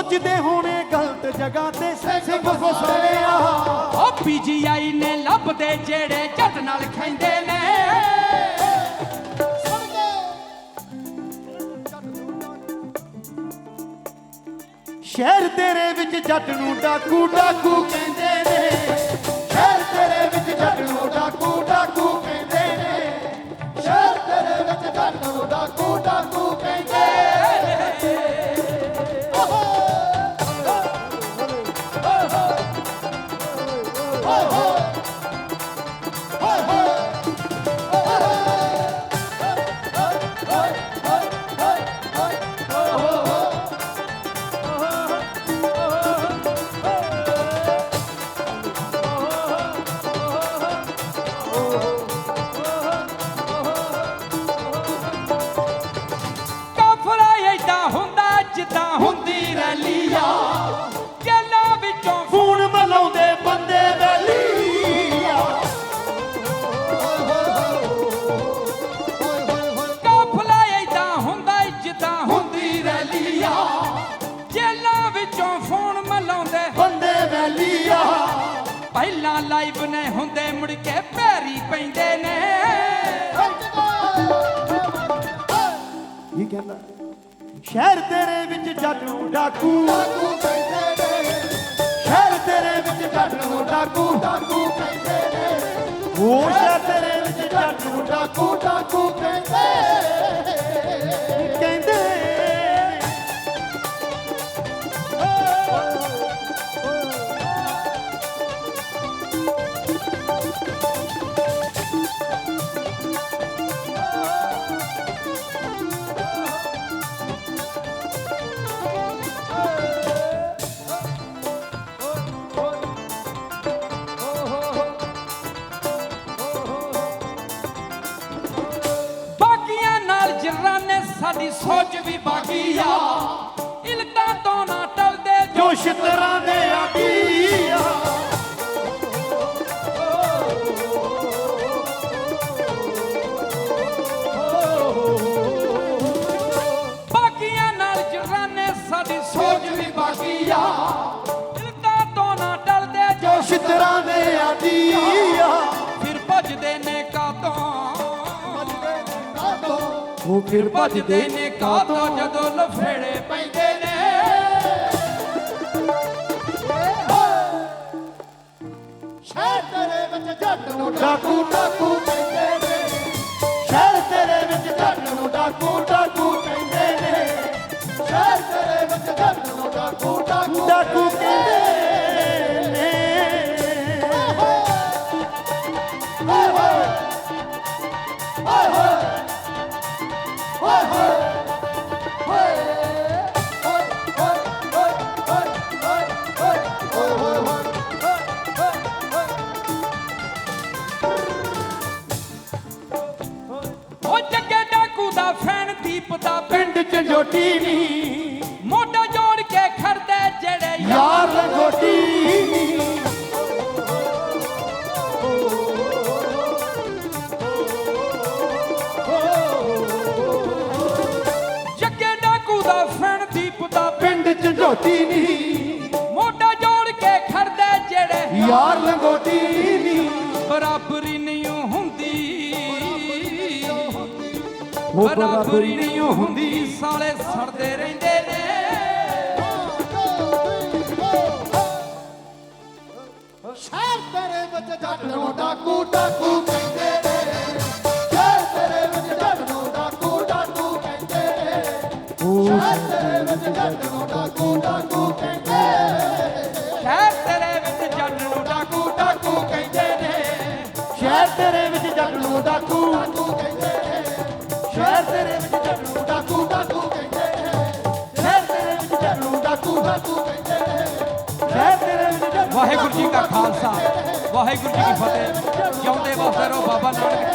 ਸੋਚਦੇ ਹੋਣੇ ਗਲਤ ਜਗ੍ਹਾ ਤੇ ਸਿੰਘ ਫਸਾਇਆ ਉਹ ਪੀਜੀਆਈ ਨੇ ਲੱਭਦੇ ਜਿਹੜੇ ਜੱਟ ਨਾਲ ਖੈਂਦੇ ਨੇ। ਸ਼ਹਿਰ ਤੇਰੇ ਵਿੱਚ ਜੱਟ ਨੂੰ ਡਾਕੂ ਡਾਕੂ ਕਹਿੰਦੇ ਨੇ। ਸ਼ਹਿਰ ਤੇਰੇ ਵਿੱਚ ਜੱਟ ਨੂੰ ਡਾਕੂ ਲਾਈਵ ਨੇ ਹੁੰਦੇ ਮੁੜ ਕੇ ਪੈਰੀ ਪੈਂਦੇ ਨੇ। ਕੀ ਕਹਿੰਦਾ? ਸ਼ਹਿਰ ਤੇਰੇ ਵਿੱਚ ਜੱਟ ਨੂੰ ਡਾਕੂ। ਡਾਕੂ ਕਹਿੰਦੇ ਨੇ। ਸ਼ਹਿਰ ਤੇਰੇ ਵਿੱਚ ਜੱਟ ਨੂੰ ਡਾਕੂ ਡਾਕੂ। ਸਾਡੀ ਸੋਚ ਵੀ ਬਾਗੀ ਆ। ਇਲਤਾਂ ਤੋਂ ਨਾ ਟਲਦੇ ਜੋ ਸ਼ਿਤਰਾਂ ਦੇ ਆਗੀ ਆ। ਬਾਕੀਆਂ ਨਾਲ ਸਾਡੀ ਸੋਚ ਵੀ ਆ। ਇਲਤਾਂ ਤੋਂ ਨਾ ਟਲਦੇ ਜੋ ਸ਼ਿਤਰਾਂ ਦੇ ਆਗੀ ਆ। ਉਹ ਫਿਰ ਭੱਜਦੇ ਨੇ ਕਾਤੋਂ ਜਦੋਂ ਲਫੇੜੇ ਪੈਂਦੇ ਨੇ? ਸ਼ਹਿਰ ਤੇਰੇ ਵਿੱਚ ਜੱਟ ਨੂੰ ਡਾਕੂ ਡਾਕੂ ਪਿੰਡ ਜੋਟੀ ਨੀ। ਮੋਢਾ ਜੋੜ ਕੇ ਖੜਦੇ ਜਿਹੜੇ ਯਾਰ ਲੰਗੋਟੀ ਨੀ। ਜੱਗੇ ਡਾਕੂ ਦਾ ਫੈਨ ਦੀਪ ਦਾ ਪਿੰਡ ਜੋਟੀ ਨੀ। ਮੋਢਾ ਜੋੜ ਕੇ ਖੜਦੇ ਜਿਹੜੇ ਯਾਰ ਲੰਗੋਟੀ ਨੀ। ਬਰਾਬਰੀ ਬਰਾਬਰੀ ਨਹੀਂ ਹੁੰਦੀ ਸਾਲੇ ਸੜਦੇ ਰਹਿੰਦੇ ਨੇ। ਸ਼ਹਿਰ ਤੇਰੇ ਵਿੱਚ ਜੱਟ ਨੂੰ ਡਾਕੂ ਡਾਕੂ ਕਹਿੰਦੇ ਨੇ। ਸ਼ਹਿਰ ਤੇਰੇ ਵਿੱਚ ਜੱਟ ਨੂੰ ਡਾਕੂ ਡਾਕੂ ਕਹਿੰਦੇ ਨੇ। ਸ਼ਹਿਰ ਤੇਰੇ ਵਿੱਚ ਜੱਟ ਨੂੰ ਡਾਕੂ ਡਾਕੂ ਕਹਿੰਦੇ ਸ਼ਹਿਰ ਤੇਰੇ ਵਿੱਚ ਜੱਟ ਨੂੰ ਡਾਕੂ ਡਾਕੂ ਕਹਿੰਦੇ ਨੇ। ਸ਼ਹਿਰ ਤੇਰੇ ਵਿੱਚ ਜੱਟ ਨੂੰ ਡਾਕੂ। ਵਾਹਿਗੁਰੂ ਜੀ ਕਾ ਖਾਲਸਾ ਵਾਹਿਗੁਰੂ ਜੀ ਕੀ ਫਤਿਹ। ਜਿਉਂਦੇ ਵਸਦੇ ਰਹੋ ਬਾਬਾ ਨਾਨਕ